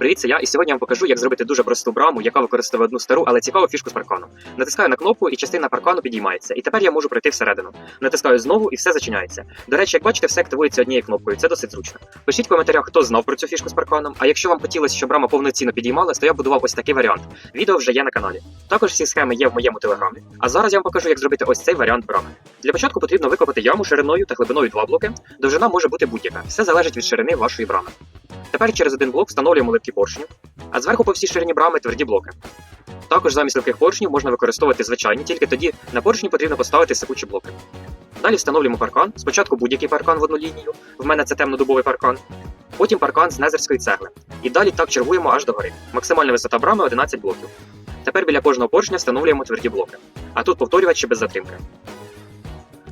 Привіт, це я, і сьогодні я вам покажу, як зробити дуже просту браму, яка використовує одну стару, але цікаву фішку з парканом. Натискаю на кнопку, і частина паркану підіймається. І тепер я можу пройти всередину. Натискаю знову, і все зачиняється. До речі, як бачите, все активується однією кнопкою. Це досить зручно. Пишіть в коментарях, хто знав про цю фішку з парканом. А якщо вам хотілося, щоб брама повноцінно підіймалась, то я будував ось такий варіант. Відео вже є на каналі. Також всі схеми є в моєму телеграмі. А зараз я вам покажу, як зробити ось цей варіант брами. Для початку потрібно викопати яму шириною та глибиною 2 блоки. Довжина може бути будь-яка. Все залежить від ширини вашої брами. Тепер через один блок встановлюємо липкі поршні, а зверху по всій ширині брами тверді блоки. Також замість липких поршнів можна використовувати звичайні, тільки тоді на поршні потрібно поставити сипучі блоки. Далі встановлюємо паркан. Спочатку будь-який паркан в одну лінію, в мене це темнодубовий паркан, потім паркан з незерської цегли. І далі так чергуємо аж до гори. Максимальна висота брами 11 блоків. Тепер біля кожного поршня встановлюємо тверді блоки. А тут повторювачі без затримки.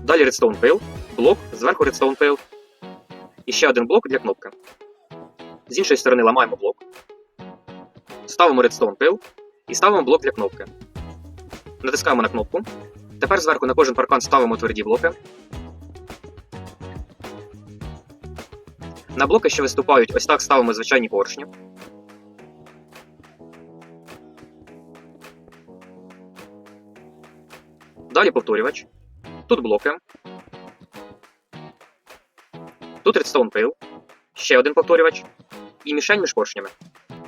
Далі редстоун пил, блок, зверху редстоун пил. І ще один блок для кнопки. З іншої сторони ламаємо блок, ставимо редстоун пил і ставимо блок для кнопки. Натискаємо на кнопку. Тепер зверху на кожен паркан ставимо тверді блоки. На блоки, що виступають, ось так ставимо звичайні поршні. Далі повторювач. Тут блоки. Тут редстоун пил. Ще один повторювач. І мішень між поршнями.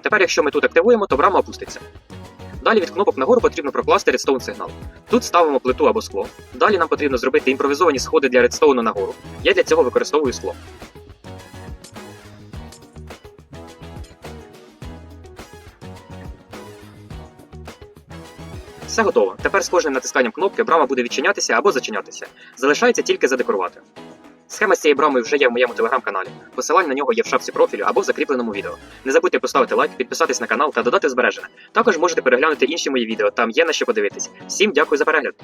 Тепер, якщо ми тут активуємо, то брама опуститься. Далі від кнопок нагору потрібно прокласти редстоун сигнал. Тут ставимо плиту або скло. Далі нам потрібно зробити імпровізовані сходи для редстоуну нагору. Я для цього використовую скло. Все готово. Тепер з кожним натисканням кнопки брама буде відчинятися або зачинятися. Залишається тільки задекорувати. Схема з цією брамою вже є в моєму телеграм-каналі. Посилання на нього є в шапці профілю або в закріпленому відео. Не забудьте поставити лайк, підписатись на канал та додати збереження. Також можете переглянути інші мої відео, там є на що подивитись. Всім дякую за перегляд.